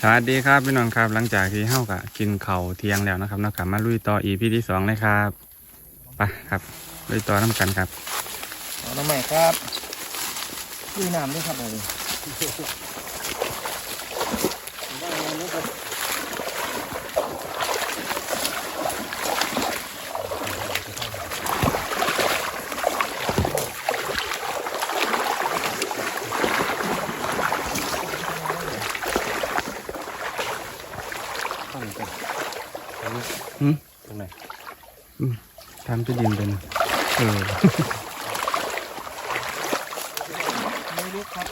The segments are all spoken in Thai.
สวัสดีครับพี่น้องครับหลังจากที่เฮากะกินเข่าเที่ยงแล้วนะครับเนอกจากมาลุยต่ออีพีที่สองเลยครับไปครับลุยต่อน้ำกันครับเอาน้ำใหม่ครับลุยน้ำด้วยครับเลย ข้างไหนกันตรงนี้ หืม ตรงไหน ทำที่ดินเป็นเออไม่รู้ครับ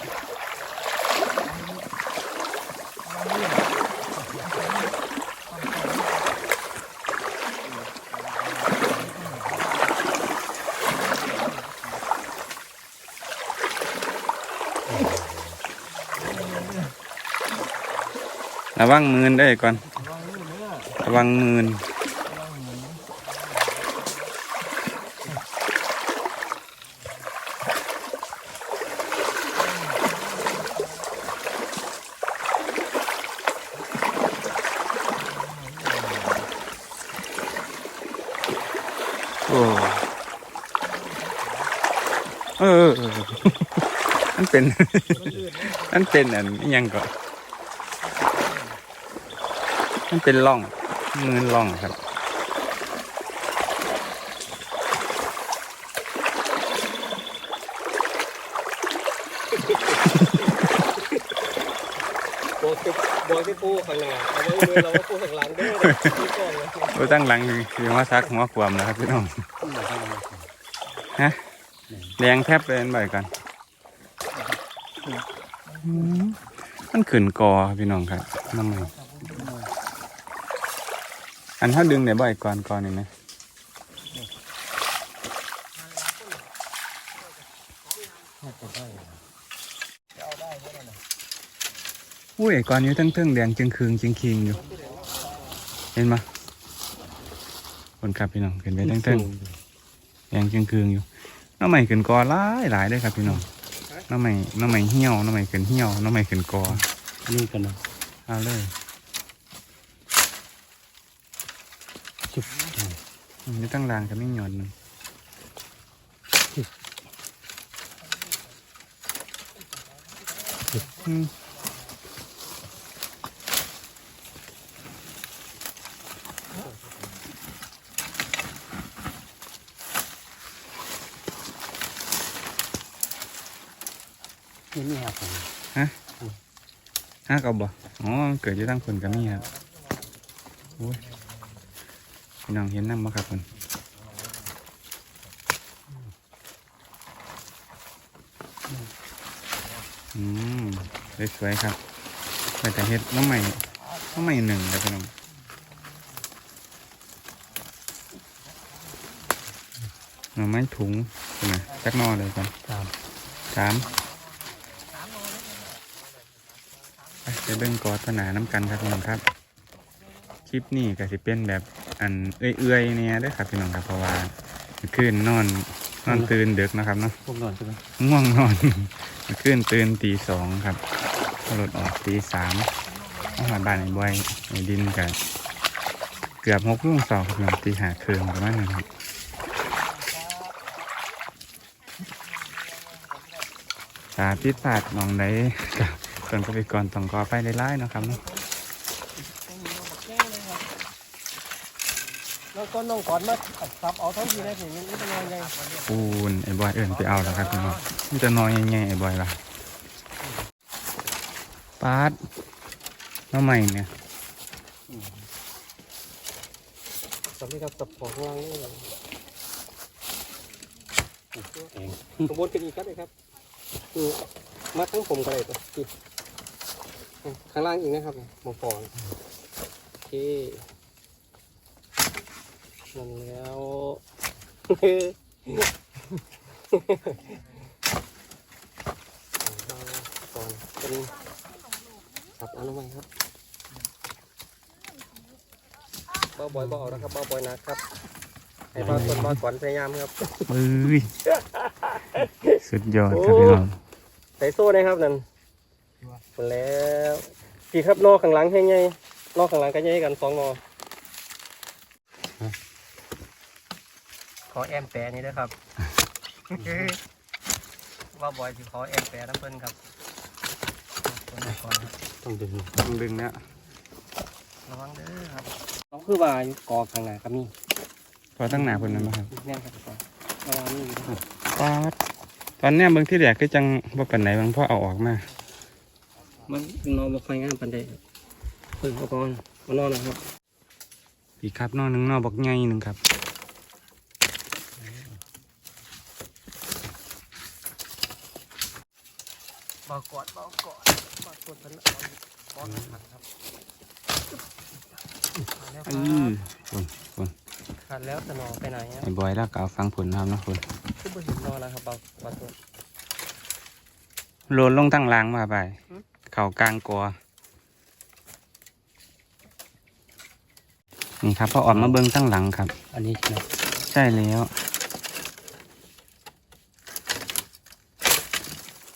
ระวังมืนได้ก่อน ระวังมืนโอ้ เออมันเป็นมันเป็นอันยังก่อนมันเป็นร่องมือร่องครับ โบสิโบสิปูข้างหน้าเอาไว้เราว่าปูข้างหลังด้อที่ก่อนเลยโอ้ตั้งหลังคือว่าซักหัวขวามแล้วครับพี่น้องฮะแดงแทบเป็นใบกันอืมมันขืนกอครับพี่น้องครับน้ำมันอันถ้าดึงเนี่ยบ่อยก่อนก่อนนี่ไหมอุ้ไหม ยก่อนอยู่ทั้งเทิงๆแดงจึงคืงจึงคิงอยู่ เห็นไหมคนขับพี่น้องเห็นไปทั้งเทิงๆแดงจึงคืงอยู่น้ำใหม่ขึ้นกอหลายหลายเลยครับพี่น้องน้ำใหม่น้ำใหม่เหี่ยวน้ำใหม่ขึ้นเหี่ยวน้ำใหม่ขึ้นกอนี่กันนะเอาเลยจุบอืมนี่ตั้งรางกับไม่หย่อนหนึ่งอืม นี่นี่ครับผมห้ากับบ่อ๋อมันเกิดอยู่ตั้งคนกับนี่ครับโอ้ยพี่น้องเห็นน้ำบ่ครับคนอืมสวยๆครับไปแต่เฮ็ดน้ำใหม่น้ำใหม่หนึ่งครับพี่น้องหน่อไม้ถุงใช่ไหมจักหนอเลยกันตามสาม ไปไปเบิ่งกอสนาน้ำกันครับพี่น้องครับ คลิปนี้ก็สิเป็นแบบอันเอื้อยๆเนี่ยเด้อครับพี่น้องครับเพราะว่าเมื่อคืนนอนนอนตื่นดึกนะครับเนาะพวกนอนใช่ไหมง่วงนอนเมื่อคืนตื่นตีสองครับรถออกตีสามอาหารบ้านไอ้บอยไอ้ดินกับเกือบหกลุ่งสองครับพี่น้องตีหาเคืองประมาณนั้นครับตาพิษพลาดมองได้กับ ส่วนก็ไปก่อนต้องก่อไปได้ไล่นาะครับเนาะแล้วก็น้องก่อนมาซับเอาทั้งทีนะถึงนี่เป็นยังไงปูนไอ้บอยเอิ่นไปเอาแล้วครับพี่น้องมันจะนอนยังไงไอ้บอยล่ะปาดน้องใหม่เนี่ยสับนี่ครับสับของข้างล่างนี่เองขบวนกันอีกครับเลยครับคือมัดทั้งผมกันเลยตัวที่ ข้างล่างอีกนะครับหมอฟองโอเคนั่นแล้วก่อนเป็นสับอนุมัยครับบ้าบอยบ้าเอานะครับบ้าบอยนะครับให้บ้าคนบ้าก่อนพยายามครับเอ้ยสุดยอดครับพี่น้องใส่โซ่นะครับนั่น หมดแล้วพี่ครับนอกข้างหลังให้ไงนอกข้างหลังก็ใหญ่กันสองนอขอแอมแปะนี่ด้วยครับ ว่าบอยสิขอแอมแปะน้ำเพิ่นครับคนไหนก่อนครับต้องดึงต้องดึงแล้วระวังเด้อครับเขาคือว่าอยู่กอข้างหน้าก็มีพอตั้งหนาคนนั้นมาครับแน่นครับก่อนระวังนี่อยู่ครับปาดตอนเนี้ยเบิ่งที่แรกคือจังบ่ปานไหนบางพ่อเอาออกมา มันนอนบ่ค่อยงามปานใดครับเพิ่นเอาก่อนมานอนนะครับอีกครับนอหนึงนอบักใหญ่หนึงครับเบากอดเบากอดเบากดเพิ่นเอาก้อนหันครับขาดแล้วคอืรับอคนขาดแล้วจะนอนไปไหนครับไอ้บอยแล้วก็เอาฟังผลนะครับเนาะคนคือบ่เห็นนอนแล้วครับเบาเบาตัวโลนลงตั้งรางมาไปหืม เข่ากลางกอนี่ครับพอออกมาเบิ่งตั้งหลังครับ อันนี้ใช่ไหมใช่แล้ว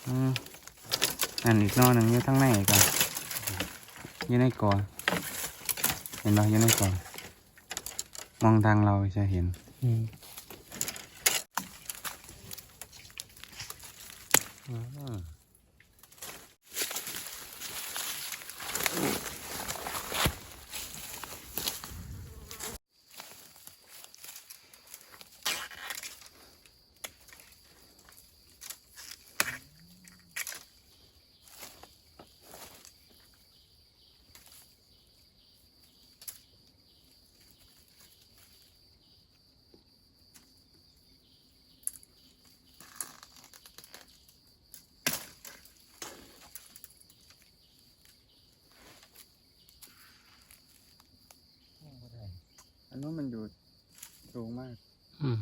อืมอันอีกนอหนึ่งอยู่ทั้งในก่อนอยู่ในกอเห็นปะอยู่ในกอมองทางเราจะเห็น อืม นนู้นมันอยู่สูงมาก อืม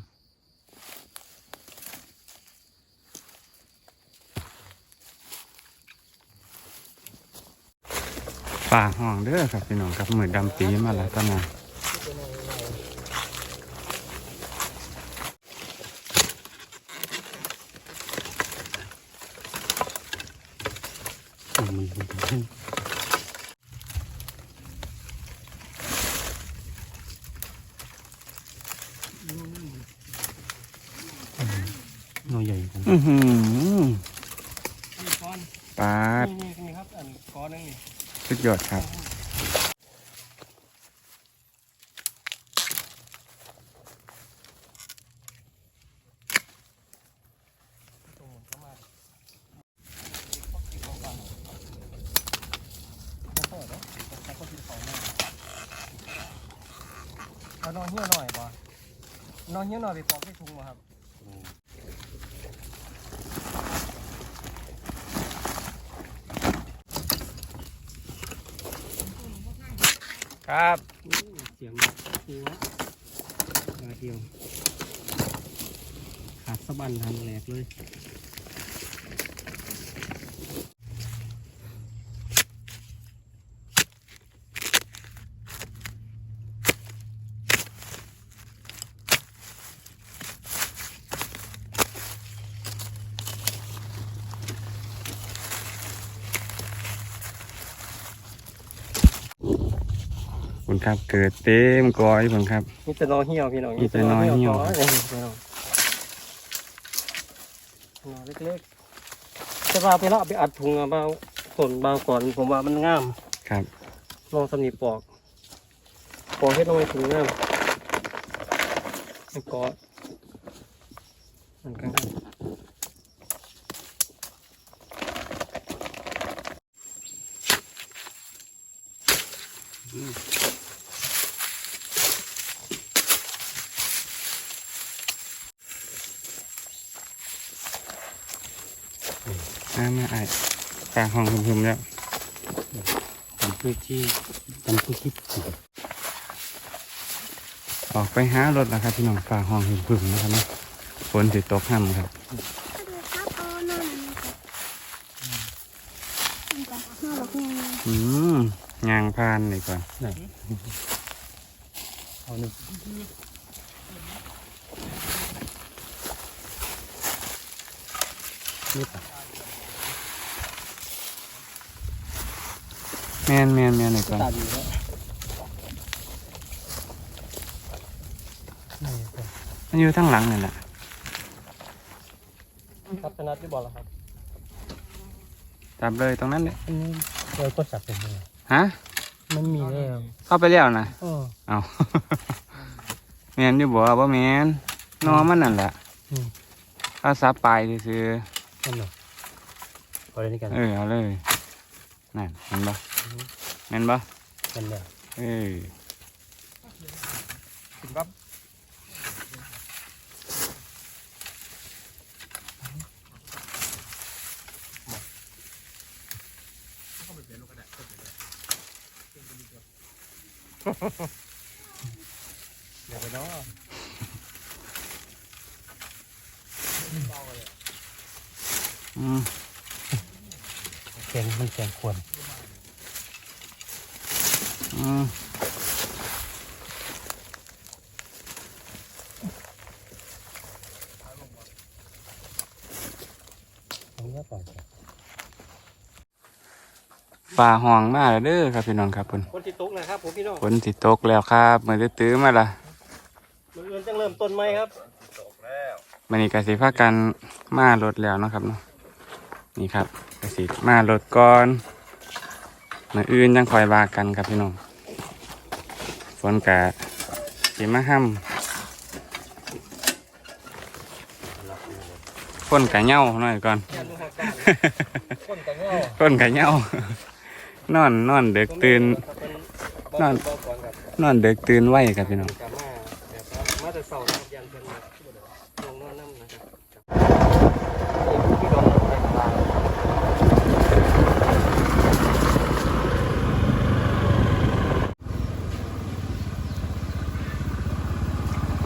ป่าห้องเด้อครับพี่น้องครับเหมือนดำปีมาแล้วตอนนั้นอืมมันน อหือนี่ก้อนปาดนี่นี่ครับอันก้อนนึงนี่สุดยอดครับตรงหมุนเข้ามาเอานอนเหี้ยหน่อยบ่นอนเหี้ยหน่อยไปปอกให้ทุงบ่ครับ ครับเสียงหัวมาเดียวขาดสะบันทันแหลกเลย คุณครับเกิดเต็มกอยผมครับนี่จะนอเหี่ยวพี่น้องนี่จะนอเหี่ยวก่อนนี่พี่น้องนอเล็กๆจะว่าไปแล้วเอาไปอัดถุงอะเบาผลเบาก่อนผมว่ามันงามครับลองสำนีปอกปอกให้ลงไปถึงงามมันกอดมันก็งาม น้ามาไอ้ปลาห้องหึมๆแล้วทำพื้นที่ทำพื้นที่ออกไปหารถแล้วครับพี่น้องปลาห้องหึมๆนะครับเนาะฝนสิตกห้ำครับสวัสดีครับโอ้นั่นมันจะห้าบอก ยังไงอืมยางพานนี่ก่อนเอาหนึ่งนี่ปะแมนแมนแมนไอ้ก่อนตาดีแล้วมันอยู่ทั้งหลังนั่นแหละครับชนะที่บอลแล้วครับจับเลยตรงนั้นเลยอันนี้เราก็สับเป็นยังไง ฮะ มันมีแล้วเข้าไปแล้วนะอ๋อเอาแมนอยู่บ่ว่าแมนนอมันนั่นแหละอืมเอาซับปลายซื้อนั่นเหรอพอได้นี่กันๆเออเอาเลยนั่นเห็นบ่แมนบ่กันเลยเออกินปั๊บ เดี๋ยวไปเนาะอืมแกงมันแกงควรอืม ตรงนี้ก่อน ป่าห้องมาแล้วเด้อครับพี่น้องครับเพิ่นคนที่ตุกนะครับผมพี่น้องฝนสิตกแล้วครับมื้อตื้อๆมาละมืออื่นจังเริ่มต้นไหมครับมื้อนี้ก็สิพากันมารถแล้วเนาะครับเนาะนี่ครับก็สิมารถก่อนมื้ออื่นยังคอยว่ากันครับพี่น้องฝนกะสิมาห้ำฝนกะเหย้าหน่อยก่อนยันลูกหักการคนกันเงาฝนกะเหย้า นอนนอนเด็กตื่นนั่นนอนเด็กตื่นไวครับพี่น้องกลับมาแบบว่ามาแต่เสาร์นะครับยันเป็นแบบลงนอนน้ำนะครับพี่ดองไปตาย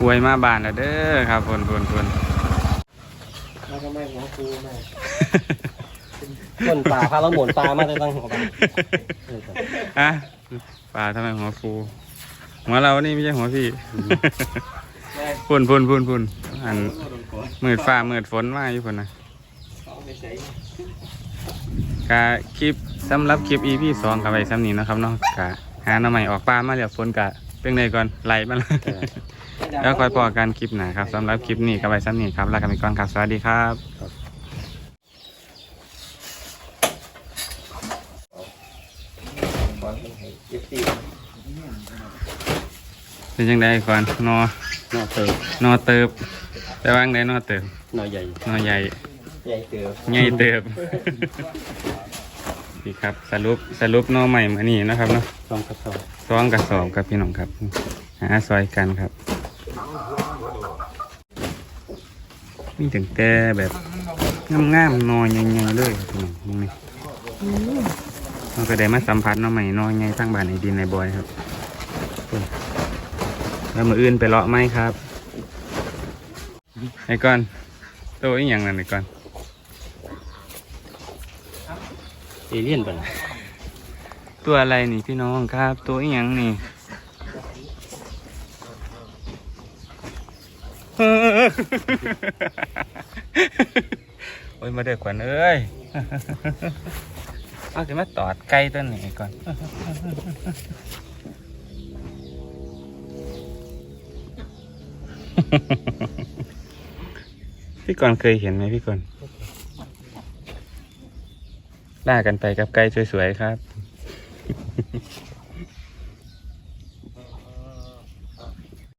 อวยมาบานแล้วเด้อครับฝนฝนฝนแล้วก็ไม่หัวฟูแม่ คนป่าพาเราหมุนปลามาแต่ตั้งหัวปลาเออครับอะป่าทำไมหัวฟูหัวเรานี่ไม่ใช่หัวพี่พุ่นพุ่นพุ่นพุ่นอันมืดฟ้ามืดฝนมาอยู่พุ่นนะกะคลิปสำหรับคลิป EP สองกับไปซ้ำนี้เนาะครับเนาะกะหาหน้าใหม่ออกป่ามาแล้วฝนกะเป็นไงก่อนไหลมาแล้วแล้วคอยพอกันคลิปหนาครับสำหรับคลิปนี้กับไปซ้ำนี้ครับลากันไปก่อนครับสวัสดีครับ เอฟซีเป็นยังไงก่อนนอนอเติมนอเติบแต่ว่างไดนอเติบหน่อยใหญ่นอใหญ่ใหญ่เติมใหญ่เติบนี่ครับสรุปสรุปหนอใหม่มานี่นะครับเนาะสองกระสอบซ้องกระสอบครับพี่น้องครับหาซอยกันครับมีถึงแต่แบบงามๆหนอใหญ่ๆเลยครับพี่น้องมึงนี่ เราก็ได้มาสัมผัสหนอใหม่หนอใหญ่ทั้งบ้านในดินในบอยครับแล้วมืออื่นไปเลาะไหมครับไอ้ก่อนตัวอีกอย่างนั้นไอ้ก่อนเอเลี่ยนป่ะนะตัวอะไรนี่พี่น้องครับตัวอีหยังนี่โอ้ยมาเด็กกว่าเอ้ย เอาจะมาตอดไก่ตัวนี้ก่อนพี่กรณ์เคยเห็นไหมพี่กรณ์ล่ากันไปกับไก่สวยๆครับ